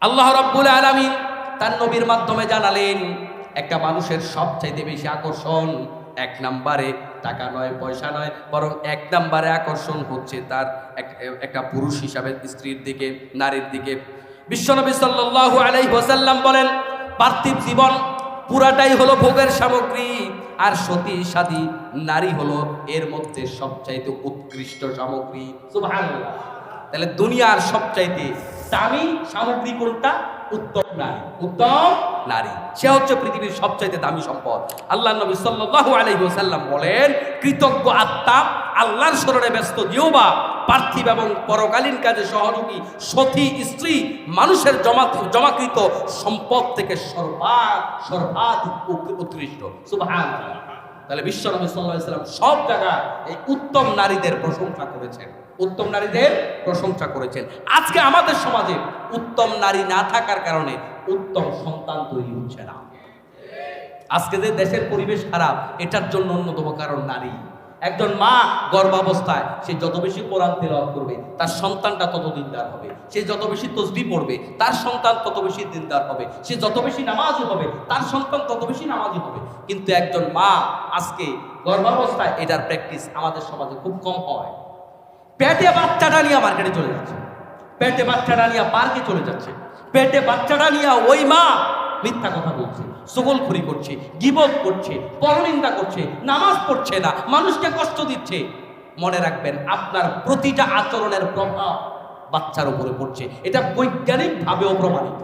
আল্লাহ রব্বুল আলামিন তার নবীর মাধ্যমে জানালেন, একটা মানুষের সবচাইতে বেশি আকর্ষণ এক নাম্বারে টাকা নয়, পয়সা নয়, বরং এক নাম্বারে আকর্ষণ হচ্ছে তার এক- একটা পুরুষ হিসাবে স্ত্রীর দিকে, নারীর দিকে। বিশ্বনবী সাল্লাল্লাহু আলাইহি ওয়াসাল্লাম বলেন, পার্থিব জীবন পুরাটাই হলো ভোগের সামগ্রী, আর সতী সাদী নারী হলো এর মধ্যে সবচাইতে উৎকৃষ্ট সামগ্রী। তাহলে দুনিয়ার সবচাইতে দামি সামগ্রী কোনটা? উত্তম নারী। উত্তম নারী। সে হচ্ছে পৃথিবীর সবচাইতে দামি সম্পদ। আল্লাহ নবী সাল্লাল্লাহু আলাইহি ওয়াসাল্লাম বলেন কৃতজ্ঞ আত্মা আল্লাহর স্মরণে ব্যস্ত জিওবা পার্থিব এবং পরকালীন কাজে সহযোগী সতী স্ত্রী মানুষের জমা জমাকৃত সম্পদ থেকে সর্বা সর্বাধিক উৎকৃষ্ট। সুবহানাল্লাহ। তাহলে বিশ্ব নবী সাল্লাল্লাহু আলাইহি সাল্লাম সব জায়গায় এই উত্তম নারীদের প্রশংসা করেছেন। উত্তম নারীদের প্রশংসা করেছেন। আজকে আমাদের সমাজে উত্তম নারী না থাকার কারণে উত্তম সন্তান তৈরি হচ্ছে না। আজকে যে দেশের পরিবেশ খারাপ, এটার জন্য অন্যতম কারণ নারী। একজন মা গর্ভাবস্থায় সে যত বেশি কোরআন তেলাওয়াত করবে, তার সন্তানটা তত দিনদার হবে। সে যত বেশি তসবি পড়বে, তার সন্তান তত বেশি দিনদার হবে। সে যত বেশি নামাজি হবে, তার সন্তান তত বেশি নামাজি হবে। কিন্তু একজন মা আজকে গর্ভাবস্থায় এটার প্র্যাকটিস আমাদের সমাজে খুব কম হয়। পেটে বাচ্চাটা নিয়ে মার্কেটে চলে যাচ্ছে। পেটে বাচ্চাটা নিয়ে পার্কে চলে যাচ্ছে। পেটে বাচ্চাটা নিয়ে ওই মা মিথ্যা কথা বলছে সুগলখুরি করছে, গিবত করছে, পরনিন্দা করছে, নামাজ পড়ছে না, মানুষকে কষ্ট দিচ্ছে। মনে রাখবেন, আপনার প্রতিটা আচরণের প্রভাব বাচ্চার উপরে পড়ছে। এটা বৈজ্ঞানিকভাবেও প্রমাণিত।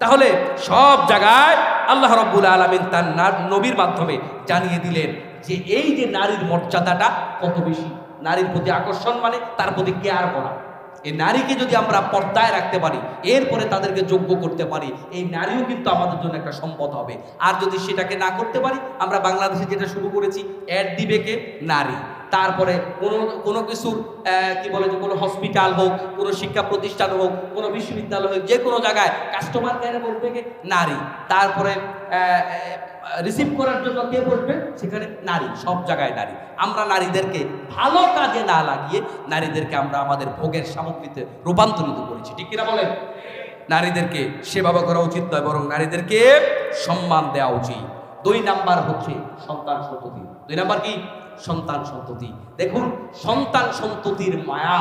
তাহলে সব জায়গায় আল্লাহ রব্বুল আলমিন তার নবীর মাধ্যমে জানিয়ে দিলেন যে এই যে নারীর মর্যাদাটা কত বেশি? নারীর প্রতি আকর্ষণ মানে তার প্রতি কেয়ার করা। এই নারীকে যদি আমরা পর্দায় রাখতে পারি, এরপরে তাদেরকে যোগ্য করতে পারি, এই নারীও কিন্তু আমাদের জন্য একটা সম্পদ হবে। আর যদি সেটাকে না করতে পারি, আমরা বাংলাদেশে যেটা শুরু করেছি অ্যাড দিবে কে নারী। তারপরে কোনো কোনো কিছুর কি বলে যে কোনো হসপিটাল হোক, কোনো শিক্ষা প্রতিষ্ঠান হোক, কোনো বিশ্ববিদ্যালয় হোক, যে কোনো জায়গায় কাস্টমার কেয়ারে বলবে নারী। তারপরে রিসিভ করার জন্য কে বলবে? সেখানে নারী, সব জায়গায় নারী। আমরা নারীদেরকে ভালো কাজে না লাগিয়ে নারীদেরকে আমরা আমাদের ভোগের সামগ্রীতে রূপান্তরিত করেছি। ঠিক কিনা বলেন? নারীদেরকে সেবা করা উচিত নয়, বরং নারীদেরকে সম্মান দেওয়া উচিত। দুই নাম্বার হচ্ছে সন্তান সন্ততি। দুই নাম্বার কি? সন্তান সন্ততি। দেখুন, সন্তান সন্ততির মায়া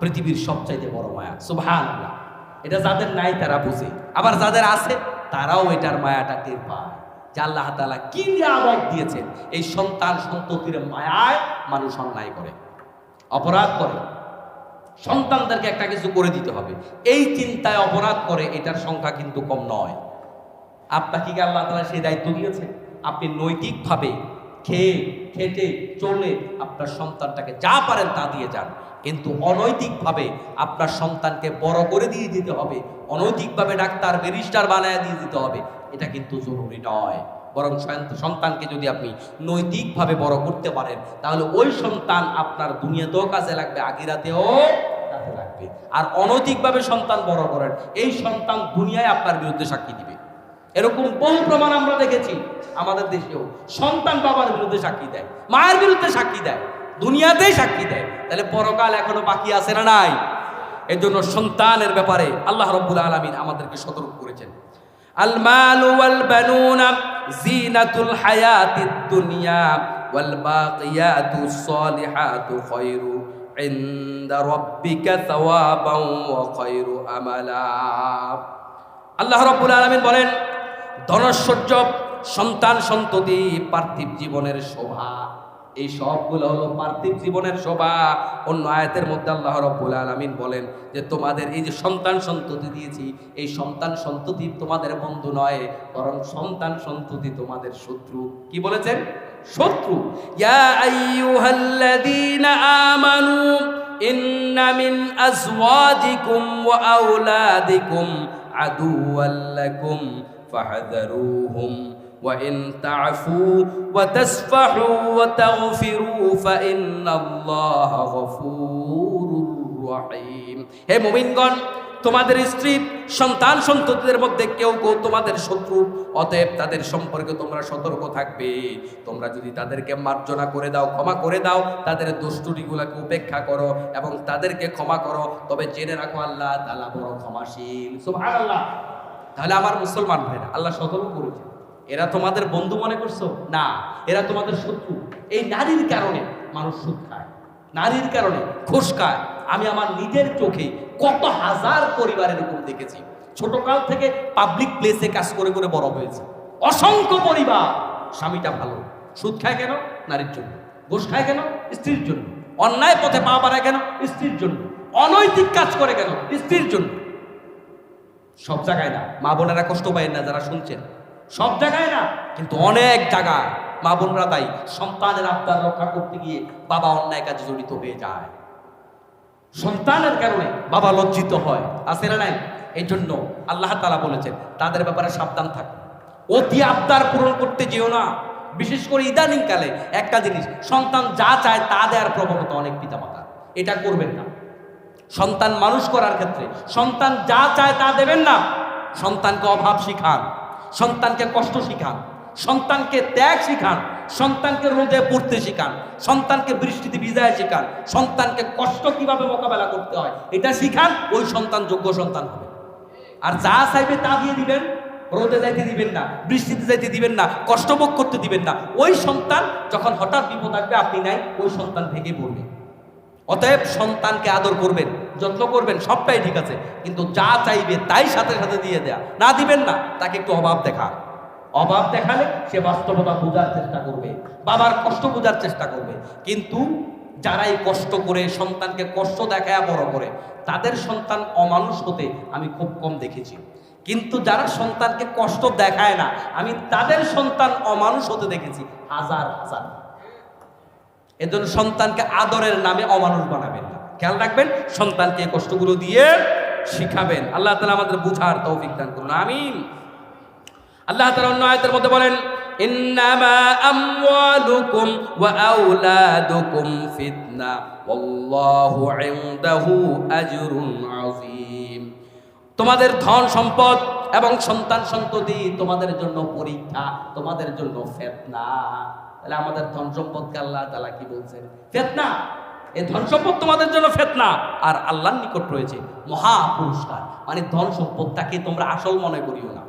পৃথিবীর সবচাইতে বড় মায়া। সুভান এটা যাদের নাই, তারা বুঝে। আবার যাদের আছে, তারাও এটার মায়াটা টের পায়। যে আল্লাহ তালা কি নিয়ামত দিয়েছেন? এই সন্তান সন্ততির মায়ায় মানুষ অন্যায় করে, অপরাধ করে। সন্তানদেরকে একটা কিছু করে দিতে হবে। এই চিন্তায় অপরাধ করে, এটার সংখ্যা কিন্তু কম নয়। আপনাকে কি আল্লাহ তালা সেই দায়িত্ব দিয়েছে আপনি নৈতিকভাবে খেয়ে, খেটে চলে আপনার সন্তানটাকে যা পারেন তা দিয়ে যান। কিন্তু অনৈতিকভাবে আপনার সন্তানকে বড় করে দিয়ে দিতে হবে। অনৈতিকভাবে ডাক্তার, ব্যারিস্টার বানায় দিয়ে দিতে হবে। এটা কিন্তু জরুরি নয়। বরং সন্তানকে যদি আপনি নৈতিকভাবে বড় করতে পারেন, তাহলে ওই সন্তান আপনার দুনিয়াতেও কাজে লাগবে, আখিরাতেও কাজে লাগবে। আর অনৈতিকভাবে সন্তান বড় করেন, এই সন্তান দুনিয়ায় আপনার বিরুদ্ধে সাক্ষী দিবে। এরকম বহু প্রমাণ আমরা দেখেছি আমাদের দেশেও। সন্তান বাবার বিরুদ্ধে সাক্ষী দেয়, মায়ের বিরুদ্ধে সাক্ষী দেয়, দুনিয়াতেই সাক্ষী দেয়। তাহলে পরকাল এখনও বাকি আছে না নাই? এর জন্য সন্তানের ব্যাপারে আল্লাহ রব্বুল আলমিন আমাদেরকে সতর্ক করেছেন। আল্লাহ রব্বুল আলমিন বলেন ধনশ্বর্য, সন্তান সন্ততি, পার্থিব জীবনের শোভা। এই সবগুলো হলো পার্থিব জীবনের শোভা। অন্য আয়াতের মধ্যে আল্লাহ রব্বুল আলমিন বলেন যে, তোমাদের এই যে সন্তান সন্ততি দিয়েছি, এই সন্তান সন্ততি তোমাদের বন্ধু নয়, বরং সন্তান সন্ততি তোমাদের শত্রু। কি বলেছেন? শত্রু। ইয়া আমানু, ইন্না মিন আজওয়াজিকুম ওয়া আওলাদিকুম আদুওয়াল লাকুম ফাহযারুহুম وإن تعفوا وتصفحوا وتغفروا فإن الله غفور رحيم হে মুমিনগণ তোমাদের স্ত্রী সন্তান সন্ততিদের মধ্যে কেউ কেউ তোমাদের শত্রু অতএব তাদের সম্পর্কে তোমরা সতর্ক থাকবে তোমরা যদি তাদেরকে মার্জনা করে দাও ক্ষমা করে দাও তাদের দুষ্টুটিগুলোকে উপেক্ষা করো এবং তাদেরকে ক্ষমা করো তবে জেনে রাখো আল্লাহ তালা বড় ক্ষমাশীল সুবহানাল্লাহ তাহলে আমার মুসলমান ভাইরা, আল্লাহ সতর্ক করেছে। এরা তোমাদের বন্ধু মনে করছ? না, এরা তোমাদের শত্রু। এই নারীর কারণে মানুষ সুদ খায়। নারীর কারণে ঘুষ খায়। আমি আমার নিজের চোখে কত হাজার পরিবারের উপর দেখেছি। ছোটকাল থেকে পাবলিক প্লেসে কাজ করে করে বড় হয়েছে। অসংখ্য পরিবার স্বামীটা ভালো। সুদ খায় কেন? নারীর জন্য। ঘুষ খায় কেন? স্ত্রীর জন্য। অন্যায় পথে পা বাড়ায় কেন? স্ত্রীর জন্য। অনৈতিক কাজ করে কেন? স্ত্রীর জন্য। সব জায়গায় না। মা বোনেরা কষ্ট পায় না যারা শুনছেন। সব জায়গায় না। কিন্তু অনেক জায়গায় মা বোনরা তাই সন্তানের আবদার রক্ষা করতে গিয়ে বাবা অন্যায় কাজে জড়িত হয়ে যায়। সন্তানের কারণে বাবা লজ্জিত হয়। আছে না নাই? এই জন্য আল্লাহ তালা বলেছেন তাদের ব্যাপারে সাবধান থাকো। অতি আবদার পূরণ করতে যেও না। বিশেষ করে ইদানিং কালে একটা জিনিস সন্তান যা চায় তা দেওয়ার প্রবণতা অনেক পিতামাতা এটা করবেন না। সন্তান মানুষ করার ক্ষেত্রে। সন্তান যা চায় তা দেবেন না। সন্তানকে অভাব শিখান। সন্তানকে কষ্ট শিখান। সন্তানকে ত্যাগ শিখান। সন্তানকে রোদে পড়তে শিখান। সন্তানকে বৃষ্টিতে ভিজায় শিখান। সন্তানকে কষ্ট কীভাবে মোকাবেলা করতে হয়, এটা শিখান। ওই সন্তান যোগ্য সন্তান হবে। আর যা চাইবে তা দিয়ে দিবেন। রোদে যাইতে দিবেন না, বৃষ্টিতে যাইতে দিবেন না, কষ্ট ভোগ করতে দিবেন না। ওই সন্তান যখন হঠাৎ বিপদ আসবে, আপনি নাই, ওই সন্তান ভেঙে পড়বে। অতএব সন্তানকে আদর করবেন, যত্ন করবেন, সবটাই ঠিক আছে। কিন্তু যা চাইবে তাই সাথে সাথে দিয়ে দেয়া। না দিবেন না, তাকে একটু অভাব দেখা অভাব দেখালে সে বাস্তবতা বোঝার চেষ্টা করবে, বাবার কষ্ট বোঝার চেষ্টা করবে। কিন্তু যারাই কষ্ট করে, সন্তানকে কষ্ট দেখায় বড় করে, তাদের সন্তান অমানুষ হতে আমি খুব কম দেখেছি। কিন্তু যারা সন্তানকে কষ্ট দেখায় না, আমি তাদের সন্তান অমানুষ হতে দেখেছি, হাজার হাজার। এজন্য সন্তানকে আদরের নামে অমানুষ বানাবেন না। খেয়াল রাখবেন, সন্তানকে কষ্টগুলো দিয়ে শিখাবেন। আল্লাহ তালা আমাদের বুঝার তৌফিক দান করুন, আমিন। আল্লাহ তালা অন্য আয়তের মধ্যে বলেন তোমাদের ধন সম্পদ এবং সন্তান সন্ততি তোমাদের জন্য পরীক্ষা, তোমাদের জন্য ফেতনা। তাহলে আমাদের ধন সম্পদকে আল্লাহ তালা কি বলছেন? ফেতনা! এই ধন সম্পদ তোমাদের জন্য ফেতনা। আর আল্লাহর নিকট রয়েছে মহা পুরস্কার মানে ধন সম্পদটাকে তোমরা আসল মনে করিও না।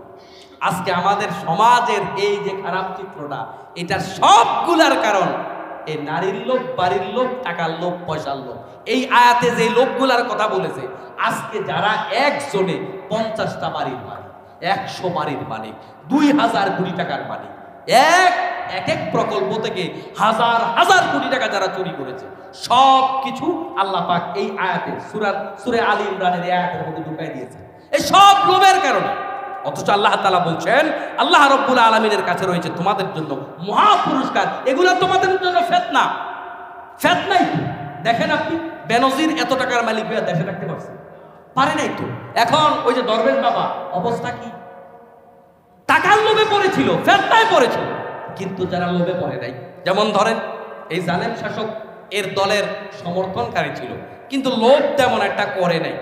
আজকে আমাদের সমাজের এই যে খারাপ চিত্রটা এটা সবগুলার কারণ এই নারীর লোভ, বাড়ির লোভ, টাকার লোভ, পয়সার লোভ। এই আয়াতে যে লোকগুলার কথা বলেছে, আজকে যারা একজনে পঞ্চাশটা বাড়ির মালিক, একশো বাড়ির মালিক, দুই হাজার কোটি টাকার মালিক এক এক এক প্রকল্প থেকে হাজার হাজার কোটি টাকা যারা চুরি করেছে সব কিছু আল্লাহ পাক এই আয়াতে সুরাত সুরে আলী ইমরানের আয়াতের মধ্যে ঢুকাই দিয়েছে। এই সব লোভের কারণে। অথচ আল্লাহ তালা বলছেন, আল্লাহ রব্বুল আলমিনের কাছে রয়েছে তোমাদের জন্য মহা পুরস্কার। এগুলো তোমাদের জন্য ফেতনা। ফেতনাই তো। দেখেন আপনি, বেনজির এত টাকার মালিক দেশে রাখতে পারছে। পারে নাই তো। এখন ওই যে দরবেশ বাবা, অবস্থা কি? টাকার লোভে পড়েছিল, ফেতনায় পড়েছিল। কিন্তু যারা লোভে পড়ে নাই, যেমন ধরেন, এই জালেম শাসক এর দলের সমর্থনকারী ছিল, কিন্তু লোভ তেমন একটা করে নাই।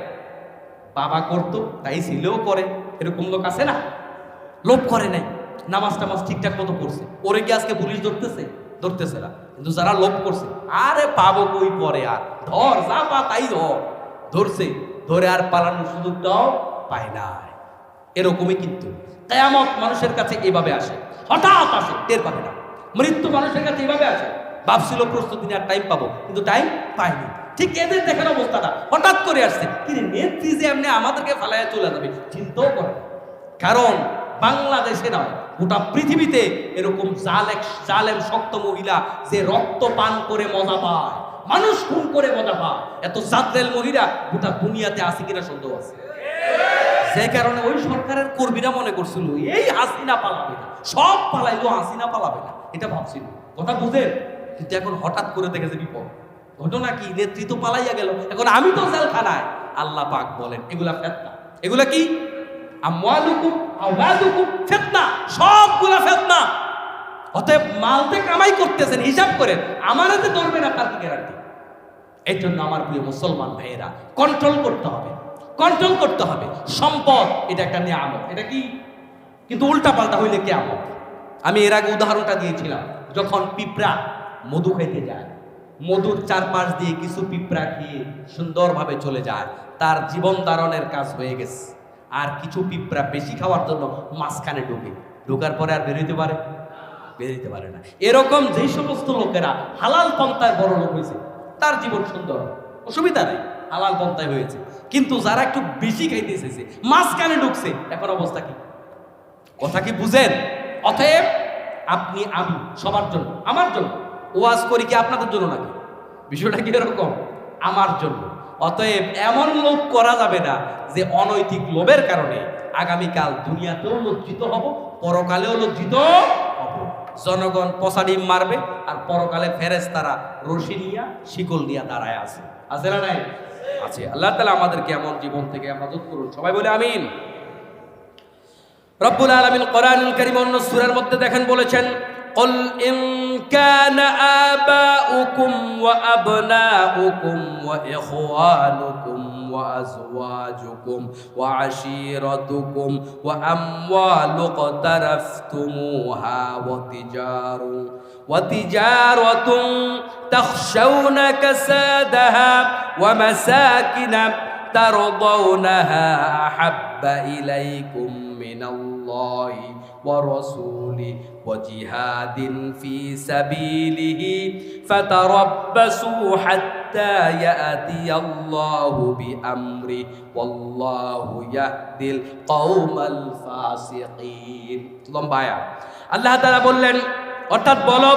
বাবা করতো, তাই ছেলেও করে, এরকম লোক আছে না? লোভ করে নাই, নামাজ টামাজ ঠিকঠাক মতো পড়ছে। ওরে কি আজকে পুলিশ ধরতেছে? ধরতেছে না। কিন্তু যারা লোভ করছে, আরে পাবো কই পরে আর? ধর, যা পা তাই ধর। ধরছে, ধরে আর পালানোর সুযোগটাও পায় না এরকমই কিন্তু। কেয়ামত মানুষের কাছে এভাবে আসে। হঠাৎ আসে, টের পাবে না। মৃত্যু মানুষের কাছে এভাবে আসে। ভাবছিল, প্রস্তুতি নেওয়ার টাইম পাবো। কিন্তু টাইম পাইনি ঠিক এদের দেখেন অবস্থাটা। হঠাৎ করে আসছে। কিন্তু নেত্রী যে এমনি আমাদেরকে ফালাইয়া চলে যাবে, চিন্তাও করে কারণ বাংলাদেশে নয়, গোটা পৃথিবীতে এরকম জালেক, জালেম, শক্ত মহিলা যে রক্ত পান করে মজা পায়, মানুষ খুন করে মজা পায়। এত জাতরেল মহিলা গোটা দুনিয়াতে আছে কিনা সন্দেহ আছে। যে কারণে ওই সরকারের কর্মীরা মনে করছিল, এই হাসিনা পালাবে না, সব পালাইলো, হাসিনা পালাবে না। এটা ভাবছিল। কথা বুঝেন? কিন্তু এখন হঠাৎ করে দেখেছে বিপদ। ঘটনা কি? নেতৃত্ব পালাইয়া গেল। এখন আমি তো জেলখানায়। আল্লাহ পাক বলেন, এগুলা ফেতনা। এগুলা কি? ফিতনা। সবগুলা ফিতনা। অতএব মালতে কামাই করতেছেন, হিসাব করেন। আমার হাতে ধরবে না তার কি এই জন্য আমার প্রিয় মুসলমান ভাইয়েরা কন্ট্রোল করতে হবে। কন্ট্রোল করতে হবে। সম্পদ, এটা একটা নিয়ামত। এটা কি? কিন্তু উল্টা পাল্টা হইলে কেমন আমি এর আগে উদাহরণটা দিয়েছিলাম, যখন পিঁপড়া মধু খাইতে যায়, মধুর চারপাশ দিয়ে কিছু পিঁপড়া খেয়ে সুন্দরভাবে চলে যায়, তার জীবন ধারণের কাজ হয়ে গেছে। আর কিছু পিঁপড়া বেশি খাওয়ার জন্য মাঝখানে ঢুকে। ঢোকার পরে আর বেরোতে পারে? বেরোতে পারে না। এরকম যেই সমস্ত লোকেরা হালাল পন্থায় বড় লোক হয়েছে, তার জীবন সুন্দর। অসুবিধা নেই। হালাল পন্থায় হয়েছে। কিন্তু যারা একটু বেশি খাইতে এসেছে, মাঝখানে ঢুকছে, এখন অবস্থা কি? কথা কি বুঝেন? অতএব আপনি আমি, সবার জন্য, আমার জন্য। ওয়াজ করি কি আপনাদের জন্য নাকি? বিষয়টা কি এরকম? আমার জন্য। অতএব এমন লোভ করা যাবে না যে অনৈতিক লোভের কারণে আগামীকাল দুনিয়াতেও লজ্জিত হব, পরকালেও লজ্জিত হব। জনগণ পশাডিম মারবে, আর পরকালে ফেরেস তারা রশি নিয়া, শিকল দিয়া দাঁড়ায় আছে। আছে না নাই? আছে আল্লাহ তালা আমাদেরকে এমন জীবন থেকে হেফাজত করুন সবাই বলে আমিন রব্বুল আলমিন কোরআনুল কারীম অন্য সূরার মধ্যে দেখেন বলেছেন قل إن كان آباؤكم وأبناؤكم وإخوانكم وأزواجكم وعشيرتكم وأموال اقترفتموها وتجار وتجارة تخشون كسادها ومساكن ترضونها أحب إليكم من الله ورسوله وجهاد في سبيله فتربصوا حتى يأتي الله بأمره والله يهدي القوم الفاسقين. لمبايا الله تعالى بولن অর্থাৎ বলো,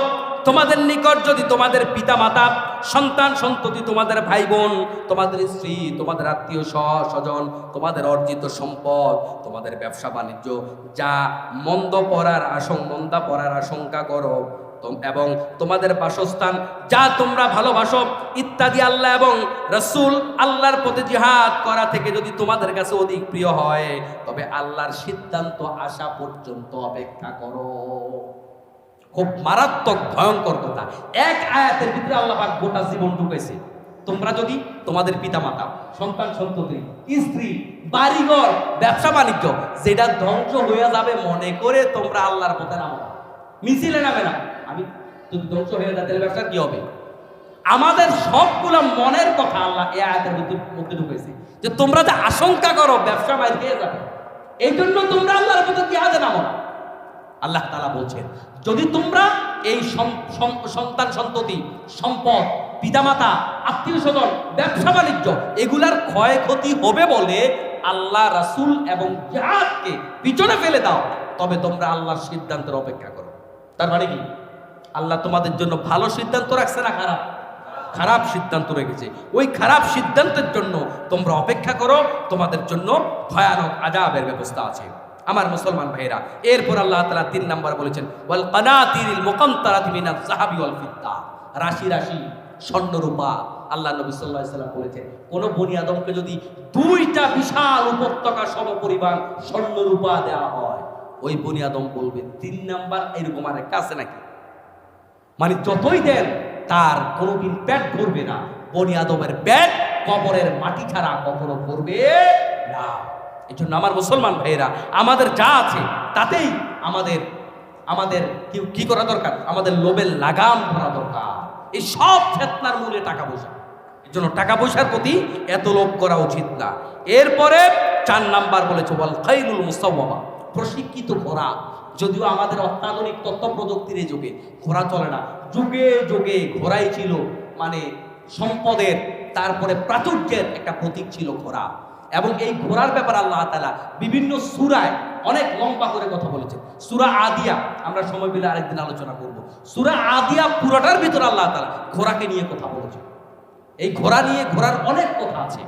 তোমাদের নিকট যদি তোমাদের পিতা মাতা সন্তান সন্ততি, তোমাদের ভাই বোন তোমাদের স্ত্রী, তোমাদের আত্মীয় স্বজন তোমাদের অর্জিত সম্পদ, তোমাদের ব্যবসা বাণিজ্য, যা মন্দ পড়ার আশঙ্ক মন্দা পড়ার আশঙ্কা করো এবং তোমাদের বাসস্থান যা তোমরা ভালোবাসো, ইত্যাদি আল্লাহ এবং রসুল আল্লাহর প্রতি জিহাদ করা থেকে যদি তোমাদের কাছে অধিক প্রিয় হয়, তবে আল্লাহর সিদ্ধান্ত আসা পর্যন্ত অপেক্ষা করো। খুব মারাত্মক ভয়ঙ্কর কথা। এক আয়াতের ভিতরে আল্লাহ গোটা জীবন ঢুকেছে তোমরা যদি তোমাদের পিতামাতা, সন্তান, সন্ততি, স্ত্রী, বাড়িঘর, ব্যবসা, বাণিজ্য, যেটা ধ্বংস হয়ে যাবে, মনে করে তোমরা আল্লাহর পথে নামো মিছিলে নামে না। আমি যদি ধ্বংস হয়ে যায়, তাহলে ব্যবসা কি হবে? আমাদের সবগুলো মনের কথা আল্লাহ এ আয়াতের মধ্যে ঢুকেছে যে তোমরা যে আশঙ্কা করো, ব্যবসা বাইরে যাবে। এই জন্য তোমরা আল্লাহর পথে কি জিহাদে নামো না। আল্লাহ তালা বলছেন, যদি তোমরা এই সন্তান সন্ততি, সম্পদ, পিতামাতা, আত্মীয় স্বজন, ব্যবসা বাণিজ্য, এগুলার ক্ষয়ক্ষতি হবে বলে আল্লাহ রাসুল এবং জাহাদকে পিছনে ফেলে দাও, তবে তোমরা আল্লাহর সিদ্ধান্তের অপেক্ষা করো। তার মানে কি? আল্লাহ তোমাদের জন্য ভালো সিদ্ধান্ত রাখছে না খারাপ? খারাপ সিদ্ধান্ত রেখেছে। ওই খারাপ সিদ্ধান্তের জন্য তোমরা অপেক্ষা করো, তোমাদের জন্য ভয়ানক আজাবের ব্যবস্থা আছে। আমার মুসলমান ভাইরা এরপর আল্লাহ তাআলা তিন নাম্বার বলেছেন, ওয়াল কানাতিরিল মিনাজ যাহাবি ওয়াল ফিদ্দা রাশি রাশি স্বর্ণ রূপা আল্লাহ নবী আলাইহি সাল্লাম বলেছেন, কোন বনি আদমকে যদি দুইটা বিশাল উপত্যকা সম পরিমাণ স্বর্ণ রূপা দেওয়া হয়, ওই বনি আদম বলবে, তিন নাম্বার এরকম আর একটা আছে নাকি? মানে যতই দেন, তার কোনোদিন পেট ভরবে না বনি আদমের পেট কবরের মাটি ছাড়া কখনো ভরবে না। এই জন্য আমার মুসলমান ভাইয়েরা, আমাদের যা আছে তাতেই আমাদের আমাদের কি কি করা দরকার? আমাদের লোভের লাগাম ধরা দরকার। এই সব ফেতনার মূলে টাকা পয়সা। এই জন্য টাকা পয়সার প্রতি এত লোভ করা উচিত না। এরপরে চার নাম্বার বলেছে বল খাইরুল মুসাওয়ামা প্রশিক্ষিত ঘোড়া যদিও আমাদের অত্যাধুনিক তথ্য প্রযুক্তির এই যুগে ঘোড়া চলে না, যুগে যুগে ঘোড়াই ছিল মানে সম্পদের, তারপরে প্রাচুর্যের একটা প্রতীক ছিল ঘোড়া এবং এই ঘোড়ার ব্যাপারে আল্লাহ তালা বিভিন্ন সুরায় অনেক লম্বা করে কথা বলেছেন। সুরা আদিয়া আমরা সময় পেলে আরেকদিন আলোচনা করব। সুরা আদিয়া পুরোটার ভিতরে আল্লাহ তালা ঘোড়াকে নিয়ে কথা বলেছে এই ঘোড়া নিয়ে ঘোড়ার অনেক কথা আছে।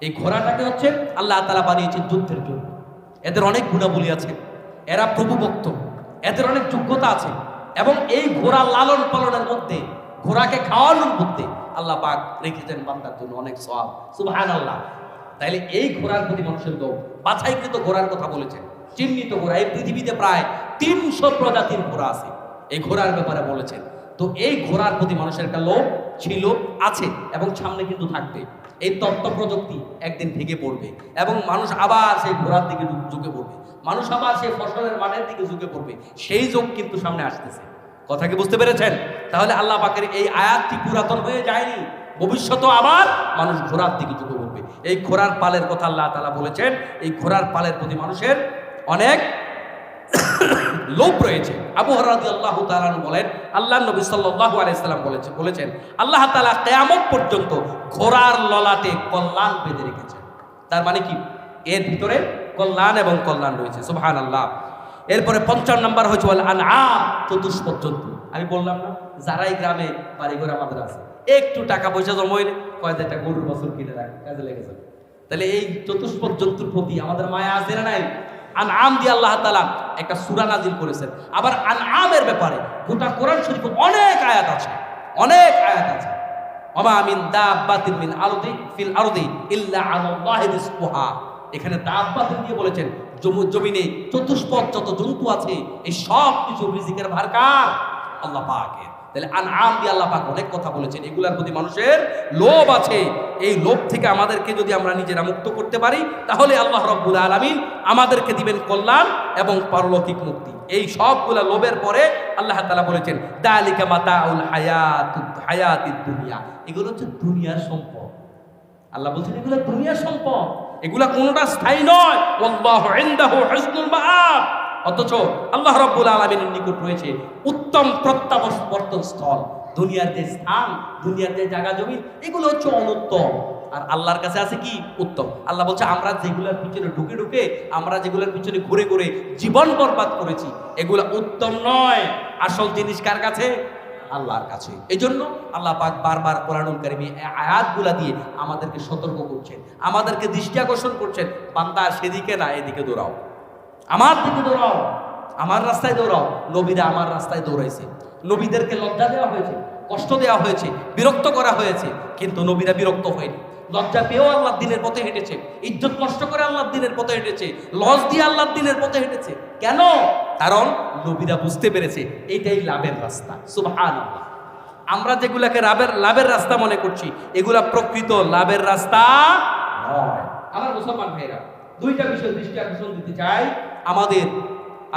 এই ঘোড়াটাকে হচ্ছে আল্লাহ তালা বানিয়েছেন যুদ্ধের জন্য। এদের অনেক গুণাবলী আছে। এরা প্রভুভক্ত। এদের অনেক যোগ্যতা আছে। এবং এই ঘোড়া লালন পালনের মধ্যে, ঘোড়াকে খাওয়ানোর মধ্যে আল্লাহ পাক রেখেছেন বান্দার জন্য অনেক সব সুবহান আল্লাহ তাইলে এই ঘোড়ার প্রতি মানুষের লোভ বাছাইকৃত ঘোড়ার কথা বলেছেন। চিহ্নিত ঘোড়া। এই পৃথিবীতে প্রায় তিনশো প্রজাতির ঘোড়া আছে। এই ঘোড়ার ব্যাপারে বলেছেন। তো এই ঘোড়ার প্রতি মানুষের একটা লোভ ছিল, আছে এবং সামনে কিন্তু থাকবে। এই তত্ত্ব প্রযুক্তি একদিন ভেঙে পড়বে এবং মানুষ আবার সেই ঘোড়ার দিকে ঝুঁকে পড়বে। মানুষ আবার সেই ফসলের মাঠের দিকে ঝুঁকে পড়বে। সেই যোগ কিন্তু সামনে আসতেছে। কথা কি বুঝতে পেরেছেন? তাহলে আল্লাহ পাকের এই আয়াতটি পুরাতন হয়ে যায়নি। ভবিষ্যতে আবার মানুষ ঘোড়ার দিকে ঝুঁকে পড়বে এই ঘোড়ার পালের কথা আল্লাহ তালা বলেছেন। এই ঘোড়ার পালের প্রতি মানুষের অনেক লোভ রয়েছে। আবু হরাদি আল্লাহ তালান বলেন, আল্লাহ নবী সাল্লাহ আলাইসাল্লাম বলেছেন বলেছেন, আল্লাহ তালা কেয়ামত পর্যন্ত ঘোড়ার ললাটে কল্যাণ বেঁধে রেখেছেন। তার মানে কি? এর ভিতরে কল্যাণ এবং কল্যাণ রয়েছে। সুবহান আল্লাহ এরপরে পঞ্চান্ন নাম্বার হয়েছে বলে আন আম চতুষ্পদ জন্তু আমি বললাম না, যারাই গ্রামে বাড়িঘর আমাদের আছে, একটু টাকা পয়সা জমাইলে গরুর বছর কিনে রাখ কাজে লেগেছে। তাহলে এই চতুষ্পদ জন্তুর প্রতি আমাদের মায়া আছে না নাই? আন আম দিয়ে আল্লাহ তালা একটা সুরা নাজিল করেছেন। আবার আন আমের ব্যাপারে গোটা কোরআন শরীফে অনেক আয়াত আছে। অনেক আয়াত আছে। ওমা মিন আরদি ফিল আরদি ইল্লা এখানে দিয়ে বলেছেন, জমু, জমিনে চতুষ্পদ যত জন্তু আছে, এই সব কিছু রিজিকের ভার কার? আল্লাহ পাকের। তাহলে আনআম দিয়ে আল্লাহ পাক অনেক কথা বলেছেন। এগুলার প্রতি মানুষের লোভ আছে। এই লোভ থেকে আমাদেরকে যদি আমরা নিজেরা মুক্ত করতে পারি, তাহলে আল্লাহ রব্বুল আলামিন আমাদেরকে দিবেন কল্যাণ এবং পারলৌকিক মুক্তি। এই সবগুলা লোভের পরে আল্লাহ তাআলা বলেছেন, দালিকা মাতাউল হায়াত, হায়াতিদ দুনিয়া। এগুলো হচ্ছে দুনিয়ার সম্পদ। আল্লাহ বলছেন, এগুলো দুনিয়ার সম্পদ। এগুলা কোনোটা স্থায়ী নয়। অথচ আল্লাহ রাব্বুল আলামিনের নিকট রয়েছে উত্তম প্রত্যাবর্তন স্থল। দুনিয়ার যে স্থান দুনিয়ার যে জায়গা, জমি, এগুলো হচ্ছে অনুত্তম। আর আল্লাহর কাছে আছে কি? উত্তম। আল্লাহ বলছে, আমরা যেগুলোর পিছনে ঢুকে ঢুকে, আমরা যেগুলোর পিছনে ঘুরে ঘুরে জীবন বরবাদ করেছি, এগুলো উত্তম নয়। আসল জিনিস কার কাছে? আল্লাহর কাছে। এই জন্য আল্লাহ পাক বারবার কোরআনুল কারিমে আয়াতগুলা দিয়ে আমাদেরকে সতর্ক করছেন, আমাদেরকে দৃষ্টি আকর্ষণ করছেন। বান্দা সেদিকে না এদিকে দৌড়াও। আমার দিকে দৌড়াও। আমার রাস্তায় দৌড়াও। নবীরা আমার রাস্তায় দৌড়াইছে। নবীদেরকে লজ্জা দেওয়া হয়েছে, কষ্ট দেওয়া হয়েছে, বিরক্ত করা হয়েছে, কিন্তু নবীরা বিরক্ত হয়নি। লজ্জা পেয়েও আল্লাহ দিনের পথে হেঁটেছে, ইজ্জত কষ্ট করে আল্লাহ দিনের পথে হেঁটেছে, লজ দিয়ে আল্লাহ দিনের পথে হেঁটেছে। কেন? কারণ নবীরা বুঝতে পেরেছে, এইটাই লাভের রাস্তা। সুবহান আমরা যেগুলাকে লাভের লাভের রাস্তা মনে করছি, এগুলা প্রকৃত লাভের রাস্তা নয়। আমার মুসলমান ভাইরা দুইটা বিষয় দৃষ্টি আকর্ষণ দিতে চাই। আমাদের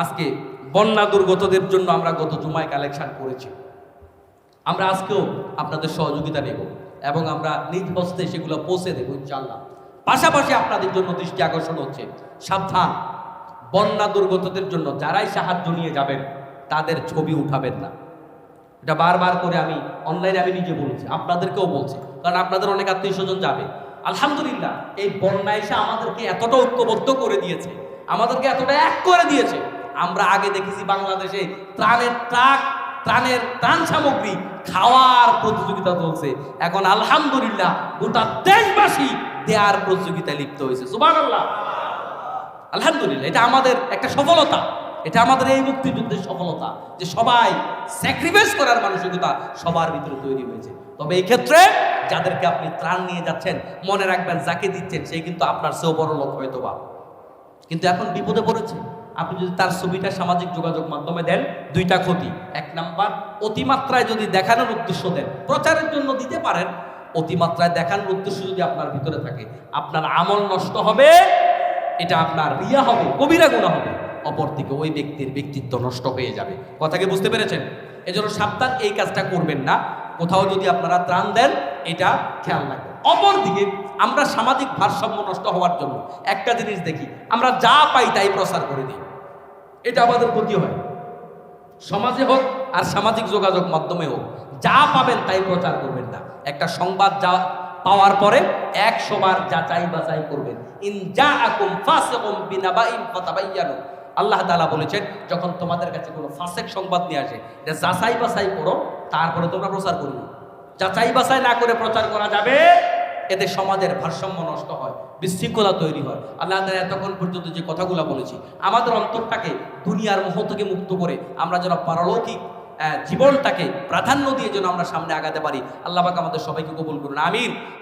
আজকে বন্যা দুর্গতদের জন্য আমরা গত জুমায় কালেকশন করেছি। আমরা আজকেও আপনাদের সহযোগিতা নেব এবং আমরা নিজ হস্তে সেগুলো পৌঁছে দেবো ইনশাল্লাহ পাশাপাশি আপনাদের জন্য দৃষ্টি আকর্ষণ হচ্ছে, সাবধান। বন্যা দুর্গতদের জন্য যারাই সাহায্য নিয়ে যাবেন, তাদের ছবি উঠাবেন না। এটা বারবার করে আমি অনলাইনে আমি নিজে বলেছি, আপনাদেরকেও বলছি, কারণ আপনাদের অনেক আত্মীয় স্বজন যাবে। আলহামদুলিল্লাহ, এই বন্যা এসে আমাদেরকে এতটা ঐক্যবদ্ধ করে দিয়েছে। আমাদেরকে এতটা এক করে দিয়েছে। আমরা আগে দেখেছি বাংলাদেশে ত্রাণের ট্রাক, ত্রাণের ত্রাণ সামগ্রী খাওয়ার প্রতিযোগিতা চলছে। এখন আলহামদুলিল্লাহ গোটা দেশবাসী দেয়ার প্রতিযোগিতায় লিপ্ত হয়েছে। সুবান আলহামদুলিল্লাহ, এটা আমাদের একটা সফলতা। এটা আমাদের এই মুক্তিযুদ্ধের সফলতা যে সবাই স্যাক্রিফাইস করার মানসিকতা সবার ভিতরে তৈরি হয়েছে। তবে এই ক্ষেত্রে যাদেরকে আপনি ত্রাণ নিয়ে যাচ্ছেন, মনে রাখবেন যাকে দিচ্ছেন, সে কিন্তু আপনার চেয়েও বড় লোক হয়তো বা কিন্তু এখন বিপদে পড়েছে। আপনি যদি তার ছবিটা সামাজিক যোগাযোগ মাধ্যমে দেন, দুইটা ক্ষতি। এক নাম্বার, অতিমাত্রায় যদি দেখানোর উদ্দেশ্য দেন, প্রচারের জন্য দিতে পারেন, অতিমাত্রায় দেখানোর উদ্দেশ্য যদি আপনার ভিতরে থাকে, আপনার আমল নষ্ট হবে, এটা আপনার রিয়া হবে, কবিরা গুণা হবে, অপরদিকে ওই ব্যক্তির ব্যক্তিত্ব নষ্ট হয়ে যাবে। কথাকে বুঝতে পেরেছেন? এজন্য সাবধান, এই কাজটা করবেন না। কোথাও যদি আপনারা ত্রাণ দেন, এটা খেয়াল রাখবেন। অপরদিকে আমরা সামাজিক ভারসাম্য নষ্ট হওয়ার জন্য একটা জিনিস দেখি, আমরা যা পাই তাই প্রচার করে দিই। এটা আমাদের ক্ষতি হয়। সমাজে হোক আর সামাজিক যোগাযোগ মাধ্যমে হোক, যা পাবেন তাই প্রচার করবেন না। একটা সংবাদ যা পাওয়ার পরে একশো বার যাচাই বাছাই করবেন। ইন যা আকুম ফাসিকুম বিনাবাইন ফাতাবাইয়ানু। আল্লাহ তাআলা বলেছেন, যখন তোমাদের কাছে কোনো ফাঁসেক সংবাদ নিয়ে আসে, এটা যাচাই বাছাই করো, তারপরে তোমরা প্রচার করবে যাচাই বাছাই না করে প্রচার করা যাবে এতে সমাজের ভারসাম্য নষ্ট হয়, বিশৃঙ্খলা তৈরি হয়। আল্লাহ তালা এতক্ষণ পর্যন্ত যে কথাগুলো বলেছি, আমাদের অন্তরটাকে দুনিয়ার মোহ থেকে মুক্ত করে আমরা যেন পারলৌকিক জীবনটাকে প্রাধান্য দিয়ে যেন আমরা সামনে আগাতে পারি। আল্লাহ পাক আমাদের সবাইকে কবুল করুন, আমিন।